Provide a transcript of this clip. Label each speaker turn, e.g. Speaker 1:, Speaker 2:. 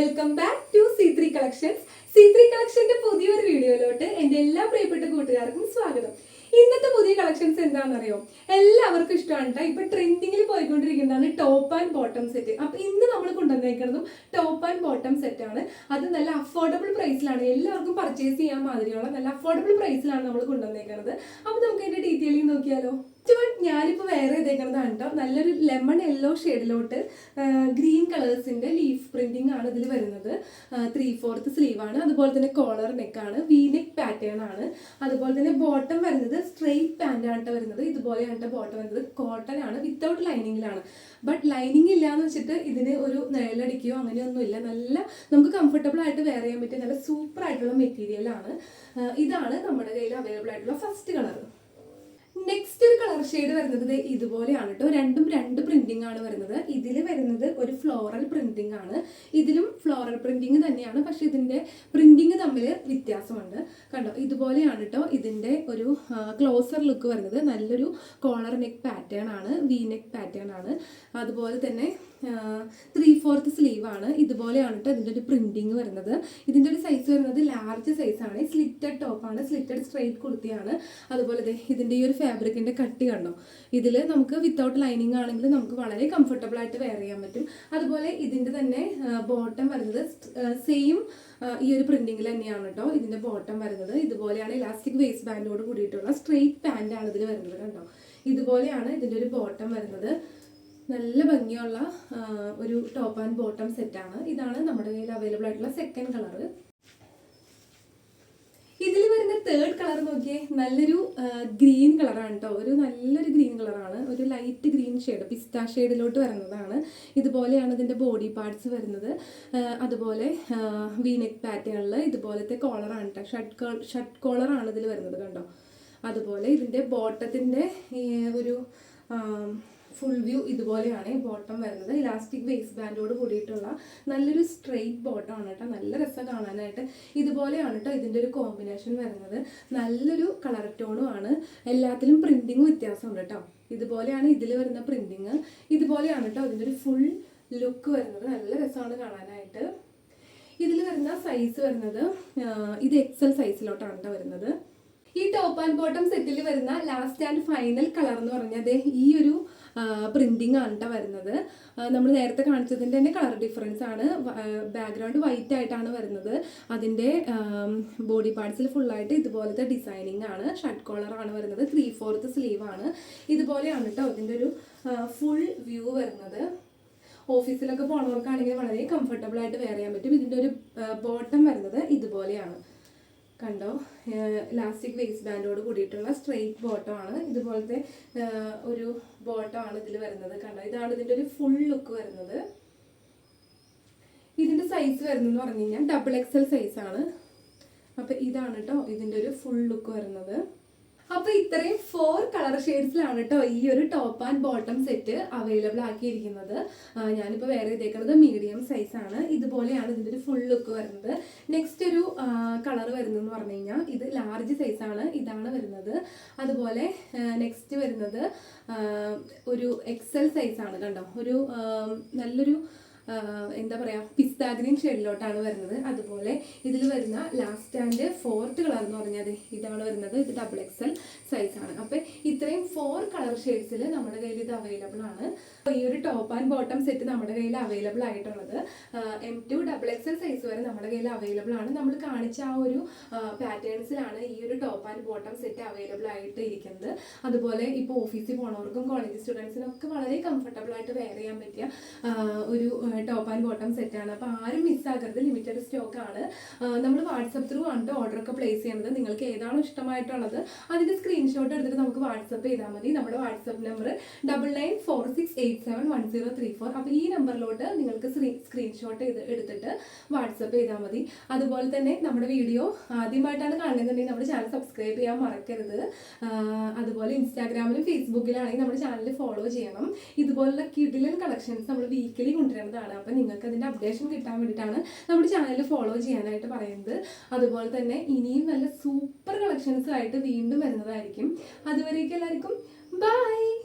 Speaker 1: Welcome back to C three collections C three കളക്ഷന്റെ പുതിയൊരു വീഡിയോയിലോട്ട് എന്റെ എല്ലാ പ്രിയപ്പെട്ട കൂട്ടുകാർക്കും സ്വാഗതം. ഇന്നത്തെ പുതിയ കളക്ഷൻസ് എന്താണെന്നറിയോ? എല്ലാവർക്കും ഇഷ്ടമാണ് കേട്ടോ ഇപ്പൊ ട്രെൻഡിങ്ങിൽ പോയിക്കൊണ്ടിരിക്കുന്നതാണ് ടോപ്പ് ആൻഡ് ബോട്ടം സെറ്റ് അപ്പൊ ഇന്ന് നമ്മൾ കൊണ്ടുവന്നേക്കുന്നതും ടോപ്പ് ആൻഡ് ബോട്ടം സെറ്റ് ആണ്. അത് നല്ല അഫോർഡബിൾ പ്രൈസിലാണ് എല്ലാവർക്കും പർച്ചേസ് ചെയ്യാൻ മാതിരിയുള്ള നല്ല അഫോർഡബിൾ പ്രൈസിലാണ് നമ്മൾ കൊണ്ടുവന്നേക്കുന്നത്. അപ്പൊ നമുക്ക് അതിന്റെ ഡീറ്റെയിലിംഗ് നോക്കിയാലോ. ചുവൻ ഞാനിപ്പോൾ വേറെ ഇതേക്കുന്നതാണ് കേട്ടോ നല്ലൊരു ലെമൺ യെല്ലോ ഷെയ്ഡിലോട്ട് ഗ്രീൻ കളേഴ്സിന്റെ ലീഫ് പ്രിന്റിംഗ് ആണ് ഇതിൽ വരുന്നത്. ത്രീ ഫോർത്ത് സ്ലീവ് ആണ് അതുപോലെ തന്നെ കോളർ നെക്കാണ്. വി നെക്ക് പാറ്റേൺ ആണ്. അതുപോലെ തന്നെ ബോട്ടം വരുന്നത് സ്ട്രെയിറ്റ് പാന്റ് ആണ് വരുന്നത്. ഇതുപോലെയാണ് ട്ടോ ബോട്ടം വരുന്നത്. കോട്ടൺ ആണ്. വിത്തൗട്ട് ലൈനിങ്ങിലാണ് ബട്ട് ലൈനിങ് ഇല്ല എന്ന് വെച്ചിട്ട് ഇതിന് ഒരു നിഴലടിക്കുകയോ അങ്ങനെയൊന്നുമില്ല നല്ല നമുക്ക് കംഫർട്ടബിൾ ആയിട്ട് വെയർ ചെയ്യാൻ പറ്റിയ നല്ല സൂപ്പർ ആയിട്ടുള്ള മെറ്റീരിയൽ ആണ്. ഇതാണ് നമ്മുടെ കയ്യിൽ അവൈലബിൾ ആയിട്ടുള്ള ഫസ്റ്റ് കളർ നെക്സ്റ്റ് ഒരു കളർ ഷെയ്ഡ് വരുന്നത് ഇതുപോലെയാണ് കേട്ടോ രണ്ടും രണ്ട് പ്രിന്റിംഗ് ആണ് വരുന്നത്. ഇതിൽ വരുന്നത് ഒരു ഫ്ലോറൽ പ്രിന്റിംഗ് ആണ്. ഇതിലും ഫ്ലോറൽ പ്രിന്റിംഗ് തന്നെയാണ്. പക്ഷെ ഇതിന്റെ പ്രിന്റിംഗ് തമ്മിൽ വ്യത്യാസമുണ്ട്. കണ്ടോ? ഇതുപോലെയാണ് കേട്ടോ ഇതിന്റെ ഒരു ക്ലോസർ ലുക്ക് വരുന്നത്. നല്ലൊരു കോളർ നെക്ക് പാറ്റേൺ ആണ്. വി നെക്ക് പാറ്റേൺ ആണ്. അതുപോലെ തന്നെ ത്രീ ഫോർത്ത് സ്ലീവ് ആണ്. ഇതുപോലെയാണ് കേട്ടോ ഇതിന്റെ ഒരു പ്രിന്റിങ് വരുന്നത്. ഇതിന്റെ ഒരു സൈസ് വരുന്നത് ലാർജ് സൈസാണ് സ്ലിറ്റഡ് ടോപ്പാണ് സ്ലിറ്റഡ് സ്ട്രെയിറ്റ് കുർത്തിയാണ്. അതുപോലെ ഇതിന്റെ ഈ ഒരു ഫാബ്രിക്കിന്റെ കട്ടി കണ്ടോ? ഇതിൽ നമുക്ക് വിത്തൗട്ട് ലൈനിങ് ആണെങ്കിൽ നമുക്ക് വളരെ കംഫർട്ടബിൾ ആയിട്ട് വെയർ ചെയ്യാൻ പറ്റും. അതുപോലെ ഇതിന്റെ തന്നെ ബോട്ടം വരുന്നത് സെയിം ഈ ഒരു പ്രിന്റിങ്ങിൽ തന്നെയാണ് കേട്ടോ ഇതിന്റെ ബോട്ടം വരുന്നത്. ഇതുപോലെയാണ് ഇലാസ്റ്റിക് വേസ്റ്റ് ബാൻഡോട് കൂടിയിട്ടുള്ള സ്ട്രെയിറ്റ് ആണ് ഇതിൽ വരുന്നത് കണ്ടോ? ഇതുപോലെയാണ് ഇതിന്റെ ഒരു ബോട്ടം വരുന്നത്. നല്ല ഭംഗിയുള്ള ഒരു ടോപ്പ് ആൻഡ് ബോട്ടം സെറ്റാണ് ഇതാണ് നമ്മുടെ കയ്യിൽ അവൈലബിൾ ആയിട്ടുള്ള സെക്കൻഡ് കളർ ഇതിൽ വരുന്ന തേർഡ് കളർ നോക്കിയേ നല്ലൊരു ഗ്രീൻ കളറാണ് കേട്ടോ ഒരു നല്ലൊരു ഗ്രീൻ കളറാണ് ഒരു ലൈറ്റ് ഗ്രീൻ ഷെയ്ഡ് പിസ്ത ഷെയ്ഡിലോട്ട് വരുന്നതാണ്. ഇതുപോലെയാണ് ഇതിന്റെ ബോഡി പാർട്സ് വരുന്നത്. അതുപോലെ വീനെക്ക് പാറ്റേണിൽ ഇതുപോലത്തെ കോളറാണ് കേട്ടോ ഷർട്ട് ഷർട്ട് കോളറാണ് ഇതിൽ വരുന്നത് കണ്ടോ? അതുപോലെ ഇതിന്റെ ബോട്ടത്തിന്റെ ഒരു ഫുൾ വ്യൂ ഇതുപോലെയാണ് ബോട്ടം വരുന്നത്. ഇലാസ്റ്റിക് വേസ്റ്റ് ബാൻഡോട് കൂടിയിട്ടുള്ള നല്ലൊരു സ്ട്രെയിറ്റ് ബോട്ടം ആണ് കേട്ടോ. നല്ല രസം കാണാനായിട്ട് ഇതുപോലെയാണ് കേട്ടോ ഇതിന്റെ ഒരു കോമ്പിനേഷൻ വരുന്നത്. നല്ലൊരു കളർ ടോണും ആണ്. എല്ലാത്തിലും പ്രിന്റിങ് വ്യത്യാസമുണ്ട് കേട്ടോ. ഇതുപോലെയാണ് ഇതിൽ വരുന്ന പ്രിന്റിങ് ഇതുപോലെയാണ് കേട്ടോ ഇതിന്റെ ഒരു ഫുൾ ലുക്ക് വരുന്നത്. നല്ല രസമാണ് കാണാനായിട്ട്. ഇതിൽ വരുന്ന സൈസ് വരുന്നത് ഇത് എക്സൽ സൈസിലോട്ടാണ് കേട്ടോ വരുന്നത്. ഈ ടോപ്പ് ആൻഡ് ബോട്ടം സെറ്റിൽ വരുന്ന ലാസ്റ്റ് ആൻഡ് ഫൈനൽ കളർ എന്ന് പറഞ്ഞാൽ ഈ ഒരു പ്രിന്റിംഗ് ആണ് കേട്ടോ വരുന്നത്. നമ്മൾ നേരത്തെ കാണിച്ചതിന്റെ തന്നെ കളർ ഡിഫറൻസ് ആണ്. ബാക്ക്ഗ്രൗണ്ട് വൈറ്റ് ആയിട്ടാണ് വരുന്നത്. അതിന്റെ ബോഡി പാർട്സിൽ ഫുള്ളായിട്ട് ഇതുപോലത്തെ ഡിസൈനിങ് ആണ്. ഷർട്ട് കോളർ ആണ് വരുന്നത്. ത്രീ ഫോർത്ത് സ്ലീവ് ആണ്. ഇതുപോലെയാണ് കേട്ടോ ഇതിന്റെ ഒരു ഫുൾ വ്യൂ വരുന്നത്. ഓഫീസിലൊക്കെ പോണവർക്കാണെങ്കിൽ വളരെ കംഫർട്ടബിൾ ആയിട്ട് വെയർ ചെയ്യാൻ പറ്റും. ഇതിന്റെ ഒരു ബോട്ടം വരുന്നത് ഇതുപോലെയാണ്. കണ്ടോ? ഇലാസ്റ്റിക് വേസ്റ്റ് ബാൻഡോട് കൂടിയിട്ടുള്ള സ്ട്രെയിറ്റ് ബോട്ടം ആണ്. ഇതുപോലത്തെ ഒരു ബോട്ടം ആണ് ഇതിൽ വരുന്നത് കണ്ടോ? ഇതാണ് ഇതിന്റെ ഒരു ഫുൾ ലുക്ക് വരുന്നത്. ഇതിന്റെ സൈസ് വരുന്നതെന്ന് പറഞ്ഞു കഴിഞ്ഞാൽ ഡബിൾ എക്സൽ സൈസ് ആണ്. അപ്പോൾ ഇതാണ് കേട്ടോ ഇതിന്റെ ഒരു ഫുൾ ലുക്ക് വരുന്നത്. അപ്പോൾ ഇത്രയും ഫോർ കളർ ഷെയ്ഡ്സിലാണ് കേട്ടോ ഈ ഒരു top and bottom set available ആക്കിയിരിക്കുന്നത്. ഞാനിപ്പോൾ വേറെ ഇതേക്കുന്നത് മീഡിയം സൈസ് ആണ്. ഇതുപോലെയാണ് ഇതിന്റെ ഒരു ഫുൾ ലുക്ക് വരുന്നത്. നെക്സ്റ്റ് ഒരു കളർ വരുന്നതെന്ന് പറഞ്ഞു കഴിഞ്ഞാൽ ഇത് ലാർജ് സൈസ് ആണ്. ഇതാണ് വരുന്നത്. അതുപോലെ നെക്സ്റ്റ് വരുന്നത് ഒരു എക്സൽ സൈസ് ആണ് കണ്ടോ? ഒരു നല്ലൊരു എന്താ പറയുക പിസ്ത ഗ്രീൻ ഷെയ്ഡിലോട്ടാണ് വരുന്നത്. അതുപോലെ ഇതിൽ വരുന്ന ലാസ്റ്റ് ആൻഡ് ഫോർത്ത് കളർ എന്ന് പറഞ്ഞാൽ ഇതാണ് വരുന്നത്. ഇത് ഡബിൾ എക്സൽ സൈസാണ് അപ്പോൾ ഇത്രയും ഫോർ കളർ ഷെയ്ഡ്സിൽ നമ്മുടെ കയ്യിൽ ഇത് അവൈലബിൾ ആണ്. അപ്പോൾ ഈ ഒരു ടോപ്പ് ആൻഡ് ബോട്ടം സെറ്റ് നമ്മുടെ കയ്യിൽ അവൈലബിൾ ആയിട്ടുള്ളത് M to double XL size വരെ നമ്മുടെ കയ്യിൽ അവൈലബിൾ ആണ്. നമ്മൾ കാണിച്ച ആ ഒരു പാറ്റേൺസിലാണ് ഈ ഒരു top and bottom set available ആയിട്ട് ഇരിക്കുന്നത്. അതുപോലെ ഇപ്പോൾ ഓഫീസിൽ പോണവർക്കും കോളേജ് സ്റ്റുഡൻസിനും ഒക്കെ വളരെ കംഫർട്ടബിൾ ആയിട്ട് വെയർ ചെയ്യാൻ പറ്റിയ ഒരു ടോപ്പ് ആൻഡ് ബോട്ടം ആണ്. അപ്പോൾ ആരും മിസ്സാകരുത് ലിമിറ്റഡ് സ്റ്റോക്ക് ആണ്. നമ്മൾ വാട്സപ്പ് ത്രൂ ആണ് ഓർഡർ ഒക്കെ പ്ലേസ് ചെയ്യുന്നത്. നിങ്ങൾക്ക് ഏതാണോ ഇഷ്ടമായിട്ടുള്ളത് അതിന്റെ സ്ക്രീൻഷോട്ട് എടുത്തിട്ട് നമുക്ക് വാട്സപ്പ് ചെയ്താൽ മതി. നമ്മുടെ WhatsApp number double nine four six eight seven one zero three four അപ്പോൾ ഈ നമ്പറിലോട്ട് നിങ്ങൾക്ക് സ്ക്രീൻഷോട്ട് ചെയ്ത് എടുത്തിട്ട് വാട്സപ്പ് ചെയ്താൽ മതി. അതുപോലെ തന്നെ നമ്മുടെ വീഡിയോ ആദ്യമായിട്ടാണ് കാണുന്നുണ്ടെങ്കിൽ നമ്മുടെ ചാനൽ സബ്സ്ക്രൈബ് ചെയ്യാൻ മറക്കരുത്. അതുപോലെ ഇൻസ്റ്റാഗ്രാമിലും ഫേസ്ബുക്കിലാണെങ്കിൽ നമ്മുടെ ചാനൽ ഫോളോ ചെയ്യണം. ഇതുപോലുള്ള കിഡിലൻ കളക്ഷൻസ് നമ്മൾ വീക്കിലി കൊണ്ടുവരുന്നതാണ് അപ്പം നിങ്ങൾക്ക് അതിന്റെ അപ്ഡേഷൻ കിട്ടാൻ വേണ്ടിയിട്ടാണ് നമ്മുടെ ചാനൽ ഫോളോ ചെയ്യാനായിട്ട് പറയുന്നത്. അതുപോലെ തന്നെ ഇനിയും നല്ല സൂപ്പർ കളക്ഷൻസ് ആയിട്ട് വീണ്ടും വരുന്നതായിരിക്കും. അതുവരേക്കും എല്ലാവർക്കും ബൈ